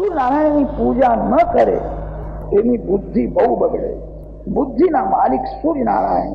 સૂર્યનારાયણની પૂજા ન કરે, એની બુદ્ધિ બહુ બગડે. બુદ્ધિના માલિક સૂર્યનારાયણ.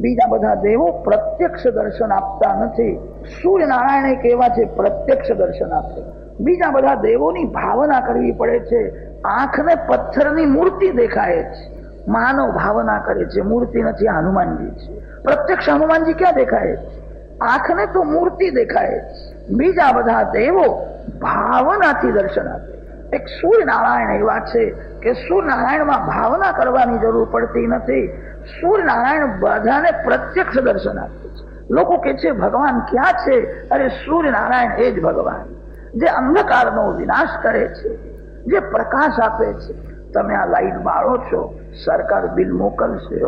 બીજા બધા દેવો પ્રત્યક્ષ દર્શન આપતા નથી. સૂર્યનારાયણ કેવા છે પ્રત્યક્ષ દર્શન આપે. બીજા બધા દેવોની ભાવના કરવી પડે છે. આંખને પથ્થરની મૂર્તિ દેખાય છે. માનવ ભાવના કરે છે. મૂર્તિ નથી હનુમાનજી છે. પ્રત્યક્ષ હનુમાનજી ક્યાં દેખાય છે? આંખને તો મૂર્તિ દેખાય છે. બીજા બધા દેવો ભાવનાથી દર્શન આપે. એક સૂર્યનારાયણ એવા છે કે સૂર્યનારાયણમાં ભાવના કરવાની જરૂર પડતી નથી. સૂર્યનારાયણ બધાને પ્રત્યક્ષ દર્શન આપે છે. લોકો કે છે, ભગવાન ક્યાં છે? અરે, સૂર્યનારાયણ એ જ ભગવાન જે અંધકારનો વિનાશ કરે છે, જે પ્રકાશ આપે છે. તમે આ લાઈટ બાળો છો, સરકાર બિલ મોકલશે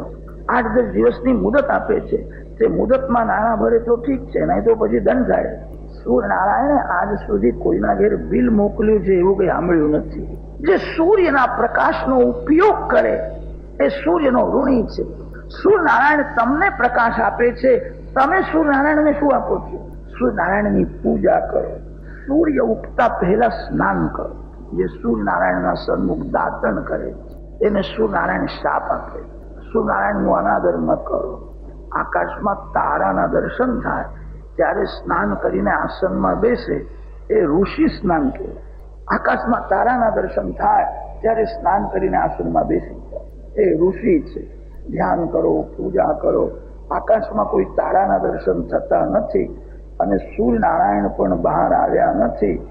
આઠ દસ દિવસની મુદત આપે છે. તે મુદતમાં નાણાં ભરે તો ઠીક છે, નહીં તો પછી દંડ થાય. સૂર્યનારાયણે આજ સુધી કોઈના ઘેર બિલ મોકલ્યું છે એવું કઈ સાંભળ્યું નથી. જે સૂર્યના પ્રકાશનો ઉપયોગ કરે, એ સૂર્યનો ઋણી છે. સૂર્યનારાયણ તમને પ્રકાશ આપે છે. તમે સૂર્યનારાયણને શું આપો છો? સૂર્યનારાયણની પૂજા કરો. સૂર્ય ઉગતા પહેલા સ્નાન કરો. જે સૂર્યનારાયણના સન્મુખ દાતણ કરે એને સૂર્યનારાયણ શાપ આપે. સૂર્યનારાયણનું અનાદર ન કરો. આકાશમાં તારાના દર્શન થાય. ત્યારે સ્નાન કરીને આસનમાં બેસે, એ ઋષિ સ્નાન કહેવાય. આકાશમાં તારાના દર્શન થાય, ત્યારે સ્નાન કરીને આસનમાં બેસી જાય. એ ઋષિ છે. ધ્યાન કરો, પૂજા કરો. આકાશમાં કોઈ તારાના દર્શન થતા નથી અને સૂર્યનારાયણ પણ બહાર આવ્યા નથી.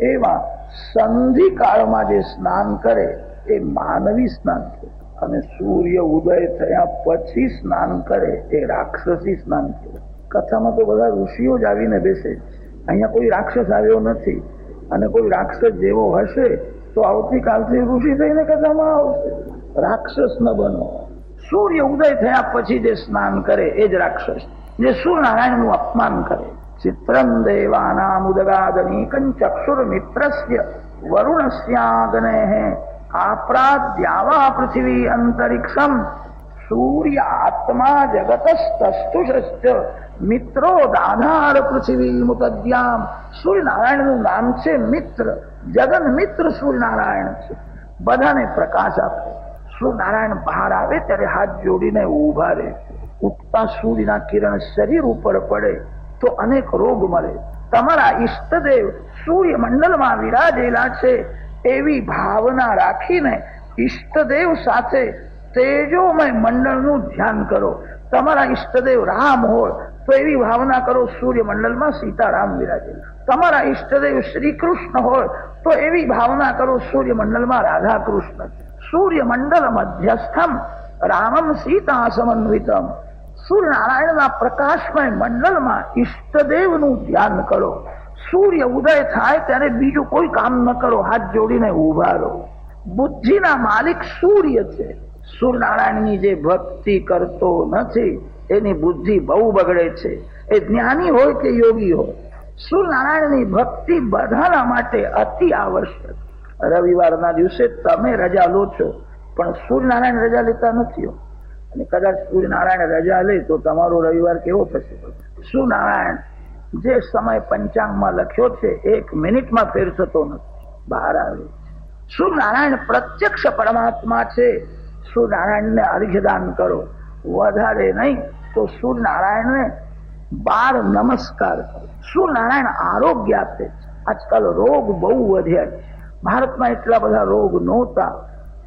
એવા સંધિ કાળમાં જે સ્નાન કરે, એ માનવી સ્નાન છે અને સૂર્ય ઉદય થયા પછી સ્નાન કરે, એ રાક્ષસી સ્નાન કરે કથામાં તો બધા ઋષિઓ જ આવીને બેસે. અહીંયા કોઈ રાક્ષસ આવ્યો નથી. અને કોઈ રાક્ષસ જેવો હશે તો આવતીકાલથી ઋષિ થઈને કથામાં આવશે. રાક્ષસ ન બનો. સૂર્ય ઉદય થયા પછી જે સ્નાન કરે એ જ રાક્ષસ. જે સૂર્યનારાયણનું અપમાન કરે. ચિત્રમ દેવાનામ ઉદગાદનીકં ચક્ષુર મિત્રસ્ય વરુણસ્યાગને આપરાદ્યાવા પૃથ્વી અંતરિક્ષમ. સૂર્ય આત્મા જગતસ્તુષ મિત્રો દાધાર પૃથ્વી મુતદ્યામ સૂર્યનારાયણનું નામ છે મિત્ર જગન મિત્ર સૂર્યનારાયણ છે। બધાને પ્રકાશ આપે સૂર્યનારાયણ બહાર આવે ત્યારે હાથ જોડીને ઊભા રહે ઉગતા સૂર્યના કિરણ શરીર ઉપર પડે તો અનેક રોગ મળે તમારા ઈષ્ટદેવ સૂર્ય મંડળમાં વિરાજેલા છે એવી ભાવના રાખીને ઈષ્ટદેવ સાથે તેજોમય મંડળનું ધ્યાન કરો. તમારા ઈષ્ટદેવ રામ હોય, તો એવી ભાવના કરો, સૂર્ય મંડળમાં સીતારામ વિરાજે. તમારા ઈષ્ટદેવ શ્રી કૃષ્ણ હોય, તો એવી ભાવના કરો, સૂર્ય મંડળમાં રાધા કૃષ્ણ સૂર્ય મંડળ મધ્યસ્થમ, રામમ સીતા સમન્વિતમ સૂર્યનારાયણના પ્રકાશમય મંડળમાં ઈષ્ટદેવનું ધ્યાન કરો. સૂર્ય ઉદય થાય ત્યારે બીજું કોઈ કામ ન કરો, હાથ જોડીને ઊભા રહો. બુદ્ધિના માલિક સૂર્ય છે. સૂર્યનારાયણની જે ભક્તિ કરતો નથી, એની બુદ્ધિ બહુ બગડે છે. એ જ્ઞાની હોય કે યોગી હોય સૂર્યનારાયણની ભક્તિ બધાના માટે અતિ આવશ્યક. રવિવારના દિવસે તમે રજા લો છો, પણ સૂર્યનારાયણ રજા લેતા નથી અને કદાચ સૂર્યનારાયણ રજા લે તો તમારો રવિવાર કેવો થશે? સૂર્યનારાયણ જે સમય પંચાંગમાં લખ્યો છે, એક મિનિટમાં ફેર થતો નથી, બહાર આવે સૂર્યનારાયણ પ્રત્યક્ષ પરમાત્મા છે. સૂર્યનારાયણને અર્ઘ્યદાન કરો. વધારે નહીં તો સૂર્યનારાયણને બાર નમસ્કાર કરો. સૂર્યનારાયણ આરોગ્ય આપે છે. આજકાલ રોગ બહુ વધ્યા છે. ભારતમાં એટલા બધા રોગ નહોતા.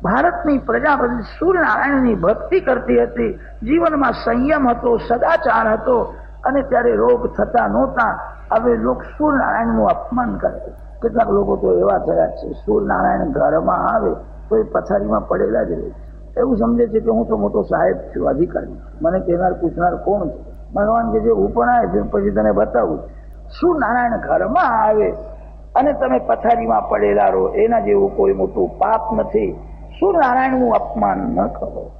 ભારતની પ્રજા બધી સૂર્યનારાયણની ભક્તિ કરતી હતી. જીવનમાં સંયમ હતો, સદાચાર હતો અને ત્યારે રોગ થતા નહોતા. હવે લોકો સૂર્યનારાયણનું અપમાન કરે કેટલાક લોકો તો એવા થયા છે સૂર્યનારાયણ ઘરમાં આવે તો એ પથારીમાં પડેલા જ રહે છે. એવું સમજે છે કે હું તો મોટો સાહેબ છું, અધિકારી. મને કહેનાર, પૂછનાર કોણ છે? ભગવાન કે જે હું પણ પછી તને બતાવું. શું નારાયણ ઘરમાં આવે અને તમે પથારીમાં પડેલા રહો? એના જેવું કોઈ મોટું પાપ નથી. શું નારાયણનું અપમાન ન કરો?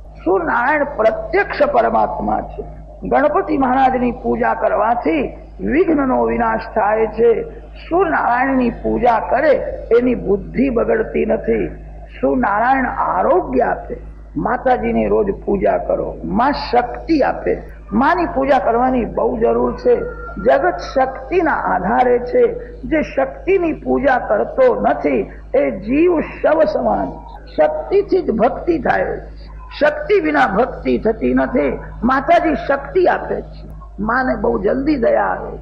નારાયણ પ્રત્યક્ષ પરમાત્મા છે? ગણપતિ મહારાજની પૂજા કરવાથી વિઘ્નનો વિનાશ થાય છે. શું નારાયણની પૂજા કરે? એની બુદ્ધિ બગડતી નથી. શું નારાયણ આરોગ્ય આપે? માતાજીની રોજ પૂજા કરો. માં શક્તિ આપે. માની પૂજા કરવાની બહુ જરૂર છે. જગત શક્તિના આધારે છે. જે શક્તિની પૂજા કરતો નથી, એ જીવ શવ સમાન. શક્તિથી જ ભક્તિ થાય. શક્તિ વિના ભક્તિ થતી નથી. માતાજી શક્તિ આપે છે. માને બહુ જલ્દી દયા આવે.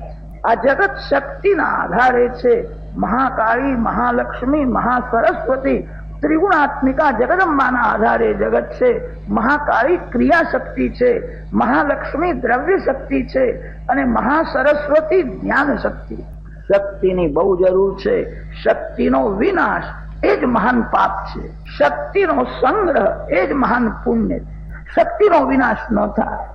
આ જગત શક્તિના આધારે છે. મહાકાળી, મહાલક્ષ્મી, મહાસરસ્વતી ત્રિગુણાત્મિકા જગદંબાના આધારે જગત છે. મહાકાળી ક્રિયા શક્તિ છે. મહાલક્ષ્મી દ્રવ્ય શક્તિ છે અને મહાસરસ્વતી જ્ઞાન શક્તિ શક્તિની બહુ જરૂર છે. શક્તિનો વિનાશ એ જ મહાન પાપ છે. શક્તિનો સંગ્રહ એ જ મહાન પુણ્ય શક્તિનો વિનાશ ન થાય.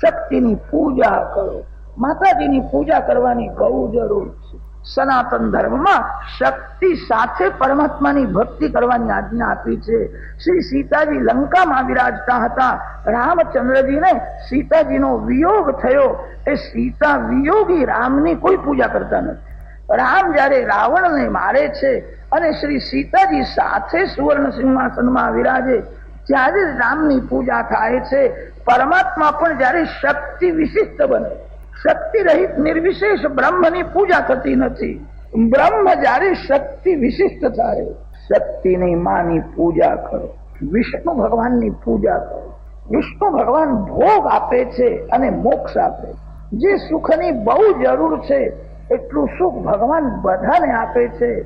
શક્તિની પૂજા કરો. માતાજીની પૂજા કરવાની બહુ જરૂર છે. સનાતન ધર્મમાં શક્તિ સાથે પરમાત્માની ભક્તિ કરવાની આજ્ઞા આપી છે. શ્રી સીતાજી લંકામાં વિરાજતા હતા. રામચંદ્રજીને સીતાજીનો વિયોગ થયો. એ સીતા વિયોગી રામની કોઈ પૂજા કરતા નથી. રામ જ્યારે રાવણને મારે છે અને શ્રી સીતાજી સાથે સુવર્ણ સિંહાસનમાં વિરાજે, ત્યારે રામની પૂજા થાય છે. પરમાત્મા પણ જ્યારે શક્તિ વિશિષ્ટ બને. શક્તિ રહિત નિર્વિશેષ બ્રહ્મની પૂજા થતી નથી. બ્રહ્મ જયારે શક્તિ વિશિષ્ટ થાય, શક્તિની માની પૂજા કરો. વિષ્ણુ ભગવાનની પૂજા કરો. વિષ્ણુ ભગવાન ભોગ આપે છે અને મોક્ષ આપે. જે સુખની બહુ જરૂર છે, એટલું સુખ ભગવાન બધાને આપે છે.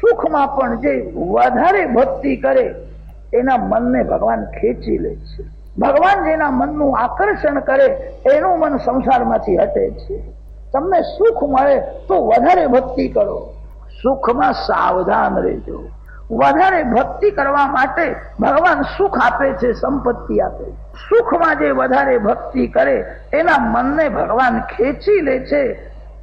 સુખમાં પણ જે વધારે ભક્તિ કરે, એના મનને ભગવાન ખેંચી લે છે. ભગવાન જેના મનનું આકર્ષણ કરે, એનું મન સંસારમાંથી હટે છે. તમને સુખ મળે તો વધારે ભક્તિ કરો. સુખમાં સાવધાન રહેજો. વધારે ભક્તિ કરવા માટે ભગવાન સુખ આપે છે, સંપત્તિ આપે. સુખમાં જે વધારે ભક્તિ કરે, એના મનને ભગવાન ખેંચી લે છે.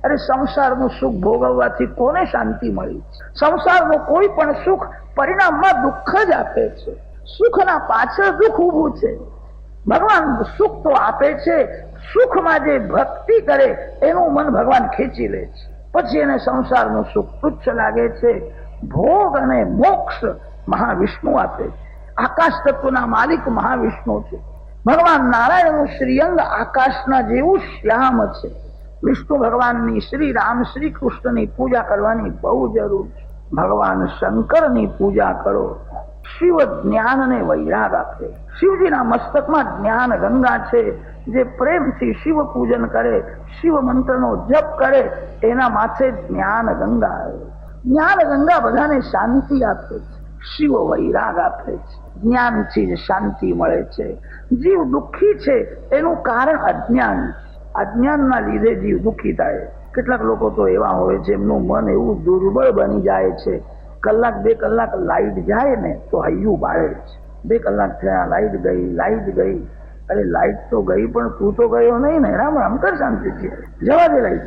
અરે, સંસારનું સુખ ભોગવવાથી કોને શાંતિ મળી? સંસારનું કોઈ પણ સુખ પરિણામમાં દુઃખ જ આપે છે. સુખના પાછળ દુઃખ ઊભું છે. ભગવાન સુખ તો આપે છે, સુખમાં જે ભક્તિ કરે, એનું મન ભગવાન ખેંચી લે છે. પછી એને સંસારનું સુખ તુચ્છ લાગે છે, ભોગ અને મોક્ષ મહાવિષ્ણુ આપે છે. આકાશ તત્વના માલિક મહાવિષ્ણુ છે. ભગવાન નારાયણનું શ્રીઅંગ આકાશના જેવું શ્યામ છે. વિષ્ણુ ભગવાનની શ્રી રામ શ્રી કૃષ્ણની પૂજા કરવાની બહુ જરૂર છે. ભગવાન શંકરની પૂજા કરો. શિવ જ્ઞાન અને વૈરાગ આપે. શિવજીના મસ્તકમાં જ્ઞાન ગંગા છે. જે પ્રેમથી શિવ પૂજન કરે, શિવ મંત્રનો જપ કરે, એના માથે જ્ઞાન ગંગા આવે. જ્ઞાન ગંગા બધાને શાંતિ આપે છે. શિવ વૈરાગ આપે છે. જ્ઞાનથી જ શાંતિ મળે છે. જીવ દુઃખી છે, એનું કારણ અજ્ઞાન. અજ્ઞાનના લીધે જીવ દુઃખી થાય. કેટલાક લોકો તો એવા હોય છે એમનું મન એવું દુર્બળ બની જાય છે. કલાક, બે કલાક લાઈટ જાય ને તો હૈયું બાળે છે. બે કલાક થયા, લાઈટ ગઈ લાઈટ ગઈ. અરે લાઈટ તો ગઈ પણ તું તો ગયો નહીં ને. રામ રામ, કર શાંતિથી જવા દે લાઈટ.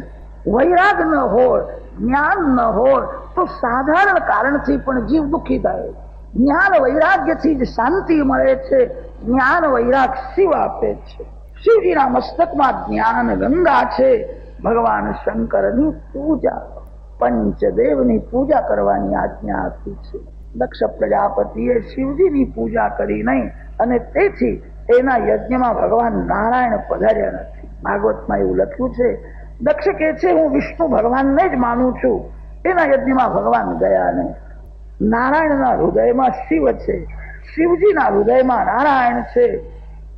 વૈરાગ ન હોય, જ્ઞાન ન હોય, તો સાધારણ કારણથી પણ જીવ દુઃખી થાય. જ્ઞાન વૈરાગ્યથી જ શાંતિ મળે છે. જ્ઞાન વૈરાગ શિવ આપે છે. શિવજીના મસ્તકમાં જ્ઞાન ગંગા છે. ભગવાન શંકરની પૂજા. પંચદેવની પૂજા કરવાની આજ્ઞા આપી છે. દક્ષ પ્રજાપતિએ શિવજીની પૂજા કરી નહીં અને તેથી એના યજ્ઞમાં ભગવાન નારાયણ પધાર્યા નથી. ભાગવતમાં એવું લખ્યું છે, દક્ષ કે છે, હું વિષ્ણુ ભગવાનને જ માનું છું. એના યજ્ઞમાં ભગવાન ગયા નહીં. નારાયણના હૃદયમાં શિવ છે. શિવજીના હૃદયમાં નારાયણ છે.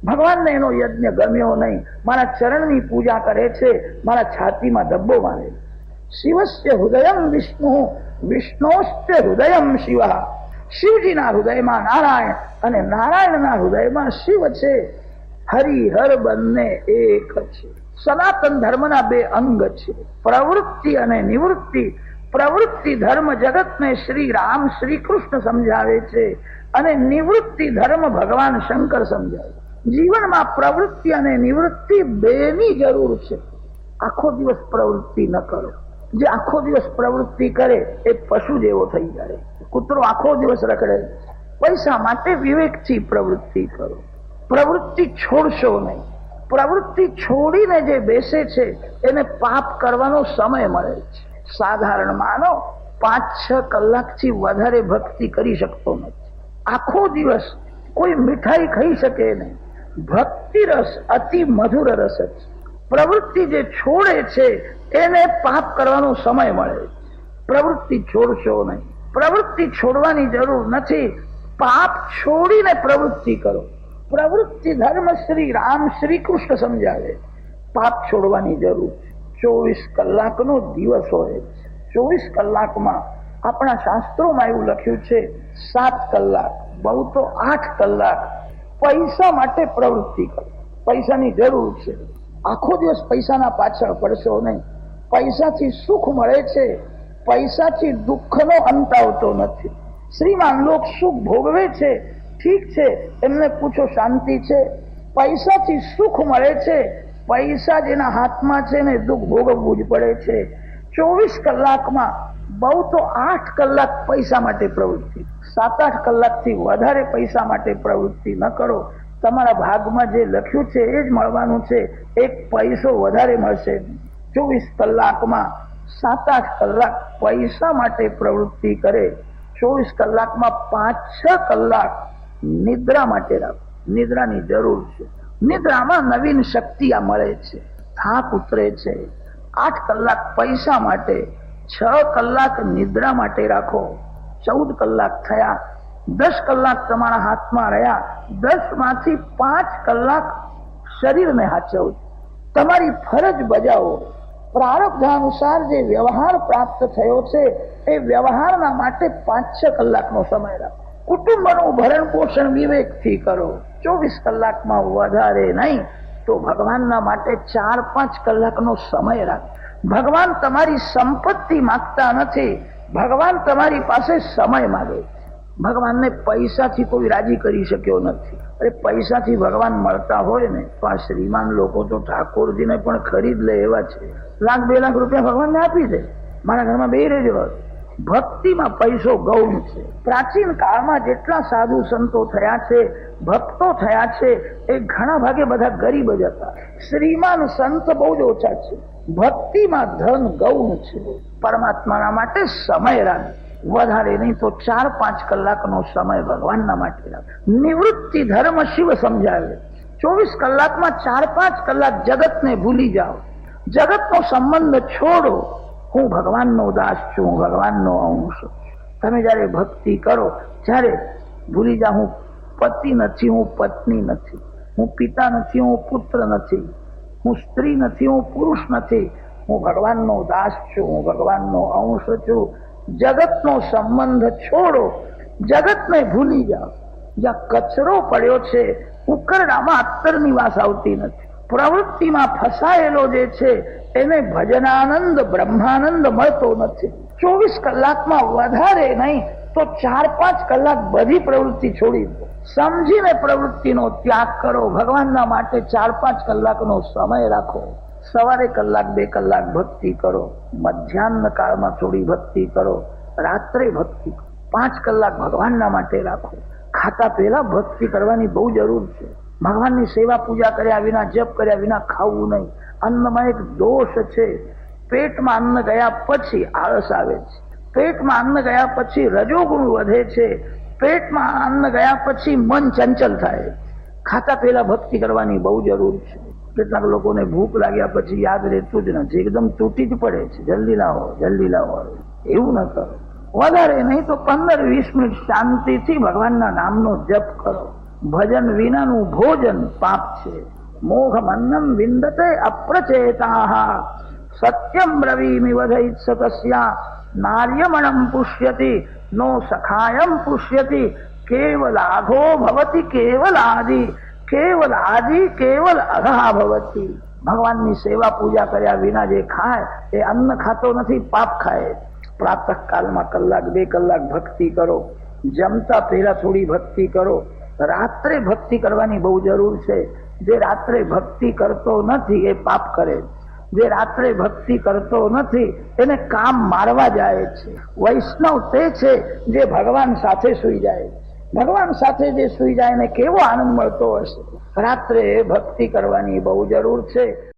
ભગવાનને એનો યજ્ઞ ગમ્યો નહીં. મારા ચરણની પૂજા કરે છે. મારા છાતીમાં ધબ્બો મારે શિવસ્ય હૃદયમ વિષ્ણુ. વિષ્ણોસ્ય હૃદયમ શિવ. શિવજીના હૃદયમાં નારાયણ અને નારાયણના હૃદયમાં શિવ છે. હરિહર બંને એક છે. સનાતન ધર્મના બે અંગ છે. પ્રવૃત્તિ અને નિવૃત્તિ. પ્રવૃત્તિ ધર્મ જગતને શ્રી રામ શ્રી કૃષ્ણ સમજાવે છે અને નિવૃત્તિ ધર્મ ભગવાન શંકર સમજાવે જીવનમાં પ્રવૃત્તિ અને નિવૃત્તિ બેની જરૂર છે. આખો દિવસ પ્રવૃત્તિ ન કરો. જે આખો દિવસ પ્રવૃત્તિ કરે એ પશુ જેવો થઈ જાય. કૂતરો આખો દિવસ રખડે. પૈસા માટે વિવેકથી પ્રવૃત્તિ કરો. પ્રવૃત્તિ છોડશો નહીં. પ્રવૃત્તિ છોડીને જે બેસે છે, એને પાપ કરવાનો સમય મળે છે. સાધારણ માનો પાંચ છ કલાકથી વધારે ભક્તિ કરી શકતો નથી. આખો દિવસ કોઈ મીઠાઈ ખાઈ શકે નહીં. ભક્તિ રસ અતિ મધુર રસ જ પ્રવૃત્તિ જે છોડે છે, એને પાપ કરવાનો સમય મળે પ્રવૃત્તિ છોડશો નહીં. પ્રવૃત્તિ છોડવાની જરૂર નથી. પાપ છોડીને પ્રવૃત્તિ કરો. પ્રવૃત્તિ ધર્મ શ્રી રામ શ્રી કૃષ્ણ સમજાવે. પાપ છોડવાની જરૂર ચોવીસ કલાકનો દિવસ હોય ચોવીસ કલાકમાં આપણા શાસ્ત્રોમાં એવું લખ્યું છે, સાત કલાક, બહુ તો આઠ કલાક. પૈસા માટે પ્રવૃત્તિ કરો. પૈસાની જરૂર છે. આખો દિવસ પૈસાના પાછળ પડશો નહીં. પૈસાથી સુખ મળે છે. પૈસાથી દુઃખનો અંત આવતો નથી. શ્રીમાન લોક સુખ ભોગવે છે. ઠીક છે, એમને પૂછો શાંતિ છે. પૈસાથી સુખ મળે છે. પૈસા જેના હાથમાં છે ને દુઃખ ભોગવવું જ પડે છે. ચોવીસ કલાકમાં બહુ તો આઠ કલાક પૈસા માટે પ્રવૃત્તિ. સાત આઠ કલાકથી વધારે પૈસા માટે પ્રવૃત્તિ ન કરો. તમારા ભાગમાં જે લખ્યું છે, એ જ મળવાનું છે. એક પૈસો વધારે મળશે. ચોવીસ કલાકમાં સાત આઠ કલાક પૈસા માટે પ્રવૃત્તિ કરે. ચોવીસ કલાકમાં પાંચ છ કલાક નિદ્રા માટે રાખો. નિદ્રાની જરૂર છે. નિદ્રામાં નવીન શક્તિ આ મળે છે. થાક ઉતરે છે. આઠ કલાક પૈસા માટે છ કલાક નિદ્રા માટે રાખો. ચૌદ કલાક થયા દસ કલાક તમારા હાથમાં રહ્યા દસમાંથી પાંચ કલાક શરીરને હાચવો. તમારી ફરજ બજાવો. પ્રારબ્ધાનુસાર જે વ્યવહાર પ્રાપ્ત થયો છે, એ વ્યવહારના માટે પાંચ છ કલાકનો સમય રાખો. કુટુંબનું ભરણ પોષણ વિવેકથી કરો. ચોવીસ કલાકમાં વધારે નહીં, તો ભગવાનના માટે ચાર પાંચ કલાકનો સમય રાખો. ભગવાન તમારી સંપત્તિ માગતા નથી. ભગવાન તમારી પાસે સમય માગે. છે ભગવાનને પૈસાથી કોઈ રાજી કરી શક્યો નથી. અરે પૈસાથી ભગવાન મળતા હોય ને, તો આ શ્રીમાન લોકો તો ઠાકોરજીને પણ ખરીદ લે એવા છે. લાખ, બે લાખ રૂપિયા ભગવાનને આપી દે. મારા ઘરમાં બે રહેજો ભક્તિમાં પૈસો ગૌણ છે. પ્રાચીન કાળમાં જેટલા સાધુ સંતો થયા છે, ભક્તો થયા છે, એ ઘણા ભાગે બધા ગરીબ જ હતા. શ્રીમાન સંત બહુ જ ઓછા છે. ભક્તિમાં ધન ગૌણ છે. પરમાત્માના માટે સમય રાખ વધારે નહીં તો ચાર પાંચ કલાકનો સમય ભગવાનના માટે રાખ. નિવૃત્તિ ધર્મ શિવ સમજાવે. ચોવીસ કલાકમાં ચાર પાંચ કલાક જગતને ભૂલી જાઓ. જગતનો સંબંધ છોડો. હું ભગવાનનો દાસ છું ભગવાનનો અંશ તમે જ્યારે ભક્તિ કરો, જ્યારે ભૂલી જાઓ, હું પતિ નથી, હું પત્ની નથી. હું પિતા નથી, હું પુત્ર નથી. હું સ્ત્રી નથી, હું પુરુષ નથી. હું ભગવાનનો દાસ છું, હું ભગવાનનો અંશ છું. જગતનો સંબંધ છોડો. જગતને ભૂલી જાઓ. જ્યાં કચરો પડ્યો છે, ઉકરડામાં અત્તરની વાસ આવતી નથી. પ્રવૃત્તિમાં ફસાયેલો જે છે, એને ભજનાનંદ, બ્રહ્માનંદ મળતો નથી. ચોવીસ કલાકમાં વધારે નહીં, તો ચાર પાંચ કલાક બધી પ્રવૃત્તિ છોડી દો. સમજીને પ્રવૃત્તિનો ત્યાગ કરો. ભગવાનના માટે ચાર પાંચ કલાકનો સમય રાખો. સવારે કલાક, બે કલાક ભક્તિ કરો. મધ્યાહન કાળમાં થોડી ભક્તિ કરો. રાત્રે ભક્તિ પાંચ કલાક ભગવાનના માટે રાખો. ખાતા પહેલા ભક્તિ કરવાની બહુ જરૂર છે. ભગવાનની સેવા પૂજા કર્યા વિના, જપ કર્યા વિના ખાવું નહીં. અન્નમાં એક દોષ છે. પેટમાં અન્ન ગયા પછી આળસ આવે છે. પેટમાં અન્ન ગયા પછી રજોગુણ વધે છે. પેટમાં અન્ન ગયા પછી મન ચંચલ થાય ખાતા પહેલા ભક્તિ કરવાની બહુ જરૂર છે. કેટલાક લોકોને ભૂખ લાગ્યા પછી યાદ રહેતું જ નથી. એકદમ તૂટી જ પડે છે. જલ્દી લાવો જલ્દી લાવો. એવું ન કરો. વધારે નહીં તો પંદર, વીસ મિનિટ શાંતિથી ભગવાનના નામનો જપ કરો. ભજન વિનાનું ભોજન પાપ છે. મોહ મન્નમ વિંદતે અપ્રચેતા સત્યમ બ્રવીમિ વધૈત સતસ્યા. નાર્યમણમ પુષ્યતિ, નો સખાયમ પુષ્યતિ. કેવલાઘો ભવતી કેવલાદી. કેવલ આજી કેવલ અઘા ભવતી. ભગવાનની સેવા પૂજા કર્યા વિના જે ખાય, એ અન્ન ખાતો નથી, પાપ ખાય. પ્રાતઃ કાલમાં કલાક, બે કલાક ભક્તિ કરો. જમતા પહેલા થોડી ભક્તિ કરો. રાત્રે ભક્તિ કરવાની બહુ જરૂર છે. જે રાત્રે ભક્તિ કરતો નથી, એ પાપ કરે. જે રાત્રે ભક્તિ કરતો નથી, એને કામ મારવા જાય છે. વૈષ્ણવ તે છે જે ભગવાન સાથે સુઈ જાય છે. ભગવાન સાથે જે સુઈ જાય એને કેવો આનંદ મળતો હશે? રાત્રે ભક્તિ કરવાની બહુ જરૂર છે.